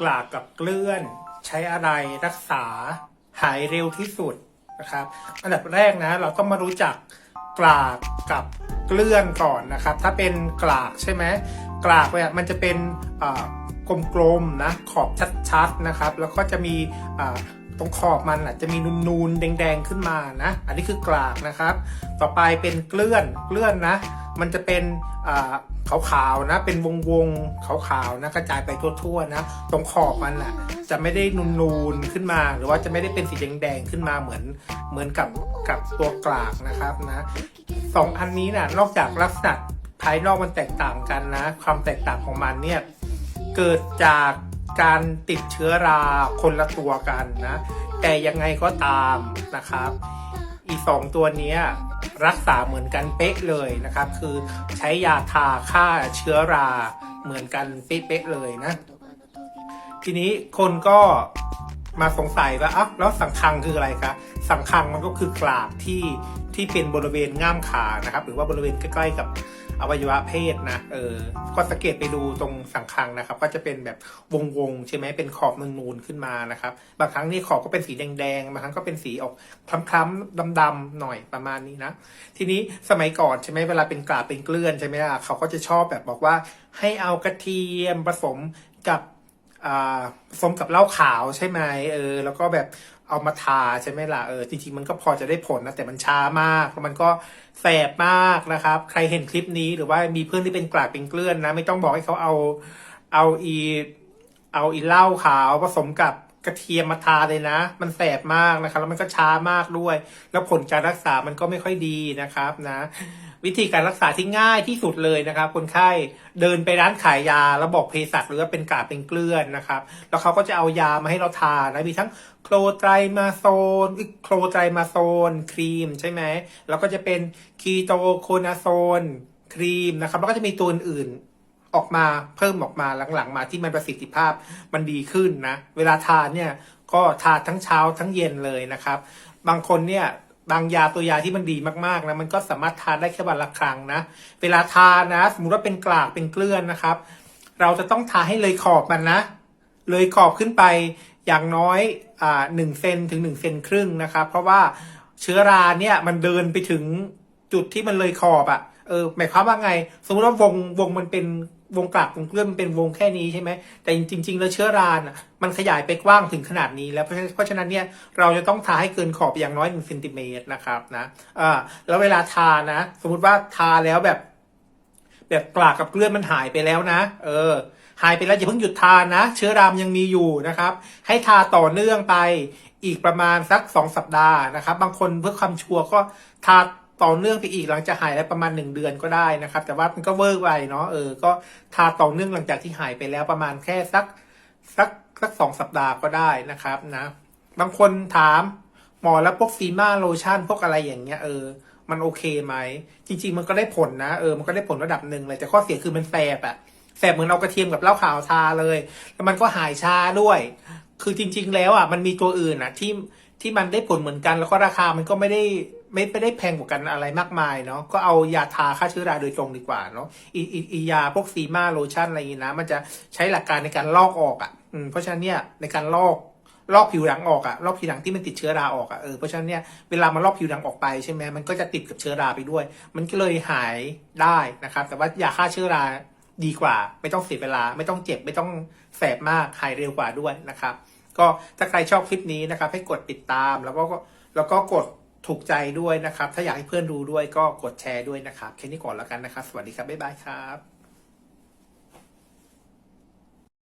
กลากกับเกลื่อน ใช้อะไรรักษาหายเร็วที่สุดนะครับ อันดับแรกนะเราต้องมารู้จักกลากกับเกลื่อนก่อนนะครับ ถ้าเป็นกลากใช่ไหมกลากเนี่ยมันจะเป็นกลมๆนะขอบชัดๆนะครับ แล้วก็จะมีตรงขอบมันอะจะมีนูนๆแดง ๆ ขึ้นมานะ อันนี้คือกลากนะครับ ต่อไปเป็นเกลื่อนเกลื่อนนะ มันจะเป็นขาวๆนะ เป็นวงๆขาวๆนะกระจายไปทั่วๆนะ ตรงขอบมันอะจะไม่ได้นูนๆขึ้นมา หรือว่าจะไม่ได้เป็นสีแดงๆขึ้นมาเหมือนเหมือนกับกับตัวกลากนะครับนะสองอันนี้นะนอกจากลักษณะภายนอกมันแตกต่างกันนะ ความแตกต่างของมันเนี่ยเกิดจากการติดเชื้อราคนละตัวกันนะ แต่ยังไงก็ตามนะครับ อีสองตัวนี้รักษาเหมือนกันเป๊ะเลยนะครับ คือใช้ยาทาฆ่าเชื้อราเหมือนกันเป๊ะๆเลยนะ ทีนี้คนก็มาสงสัยว่าอ้าวแล้วสังคังคืออะไรคะสังคังมันก็คือกลาบที่ที่เป็นบริเวณง่ามขานะครับ หรือว่าบริเวณใกล้ๆกับ อวัยวะเพศนะเออก็สังเกตไปดูตรงสังคังนะครับ ก็จะเป็นแบบวงๆใช่ไหมเป็นขอบนูนๆขึ้นมานะครับ บางครั้งนี่ขอบก็เป็นสีแดงๆบางครั้งก็เป็นสีออกคล้ำๆดำๆหน่อยประมาณนี้นะ ทีนี้สมัยก่อนใช่ไหมเวลาเป็นกลาบเป็นเกลื่อนใช่ไหมล่ะเขาก็จะชอบแบบบอกว่าให้เอากระเทียมผสมกับ ผสมกับเหล้าขาวใช่ไหมเออ แล้วก็แบบเอามาทาใช่ไหมล่ะเออจริงๆมันก็พอจะได้ผลนะแต่มันช้ามากแล้วมันก็แสบมากนะครับ ใครเห็นคลิปนี้หรือว่ามีเพื่อนที่เป็นกลากเป็นเกลื่อนนะ ไม่ต้องบอกให้เขาเอาเอาอีเอาอีเหล้าขาวผสมกับกระเทียมมาทาเลยนะ มันแสบมากนะครับแล้วมันก็ช้ามากด้วย แล้วผลการรักษามันก็ไม่ค่อยดีนะครับนะ วิธีการรักษาที่ง่ายที่สุดเลยนะครับ คนไข้เดินไปร้านขายยา แล้วบอกเภสัชหรือว่าเป็นกาเป็นเกลือนนะครับ แล้วเขาก็จะเอายามาให้เราทานนะมีทั้งโคลไตรมาโซนโคลไตรมาโซน ครีมใช่ไหมแล้วก็จะเป็นคีโตโคนาโซน ครีมนะครับ แล้วก็จะมีตัวอื่นออกมาเพิ่มออกมาหลังๆ มาที่มันประสิทธิภาพมันดีขึ้นนะ เวลาทานเนี่ยก็ทานทั้งเช้าทั้งเย็นเลยนะครับ บางคนเนี่ย บางยาตัวยาที่มันดีมากๆนะมันก็สามารถทานได้แค่วันละครั้งนะเวลาทานนะ สมมติว่าเป็นกลากเป็นเกลือนนะครับ เราจะต้องทาให้เลยขอบมันนะ เลยขอบขึ้นไปอย่างน้อยอ่าหนึ่งเซนถึงหนึ่งเซนครึ่งนะครับ เพราะว่าเชื้อราเนี่ยมันเดินไปถึง จุดที่มันเลยขอบอะ่ะเออหมายความว่าไง สมมติว่าวงวงมันเป็นวงกลากวงเกลื่อนมันเป็นวงแค่นี้ใช่ไหมแต่จริง ๆ แล้วเชื้อราน่ะมันขยายไปกว้างถึงขนาดนี้แล้วเพราะฉะนั้นเนี่ยเราจะต้องทาให้เกินขอบอย่างน้อยหนึ่งเซนติเมตรนะครับนะอ่าแล้วเวลาทานะ สมมติว่าทาแล้วแบบ แบบกลากกับเกลื่อนมันหายไปแล้วนะ เออ หายไปแล้วอย่าเพิ่งหยุดทานนะเชื้อรามยังมีอยู่นะครับ ให้ทาต่อเนื่องไปอีกประมาณสักสองสัปดาห์นะครับ บางคนเพื่อความชัวร์ก็ทา ต่อเนื่องไปอีกหลังจากหายแล้วประมาณหนึ่งเดือนก็ได้นะครับ แต่ว่ามันก็เวอร์ไปเนาะเออก็ทาต่อเนื่องหลังจากที่หายไปแล้วประมาณแค่สักสักสักสองสัปดาห์ก็ได้นะครับนะ บางคนถามหมอแล้วพวกฟีมาโลชั่นพวกอะไรอย่างเงี้ยเออมันโอเคไหม จริง ๆ มันก็ได้ผลนะเออมันก็ได้ผลระดับหนึ่งเลยแต่ข้อเสียคือมันแสบอะแสบเหมือนเอากระเทียมกับเหล้าขาวทาเลย แล้วมันก็หายชาด้วย คือจริง ๆ แล้วอะมันมีตัวอื่นอะที่ที่มันได้ผลเหมือนกันแล้วก็ราคามันก็ไม่ได้ ไม่ไม่ได้แพงกว่ากันอะไรมากมายเนาะก็เอายาทาฆ่าเชื้อราโดยตรงดีกว่าเนาะอีอีอียาพวกซีมาโลชั่นอะไรอย่างงี้นะ มันจะใช้หลักการในการลอกออกอะเพราะฉะนั้นเนี่ยในการลอกลอกผิวหนังออกอะลอกผิวหนังที่มันติดเชื้อราออกอะเออเพราะฉะนั้นเนี่ยเวลามันลอกผิวหนังออกไปใช่ไหมมันก็จะติดกับเชื้อราไปด้วย มันก็เลยหายได้นะครับ แต่ว่ายาฆ่าเชื้อราดีกว่า ไม่ต้องเสียเวลา ไม่ต้องเจ็บ ไม่ต้องแสบมากหายเร็วกว่าด้วยนะครับ ก็ถ้าใครชอบคลิปนี้นะครับ ให้กดติดตามแล้วก็แล้วก็กด ถูกใจด้วยนะครับ ถ้าอยากให้เพื่อนดูด้วยก็กดแชร์ด้วยนะครับ แค่นี้ก่อนแล้วกันนะครับ สวัสดีครับ บ๊ายบายครับ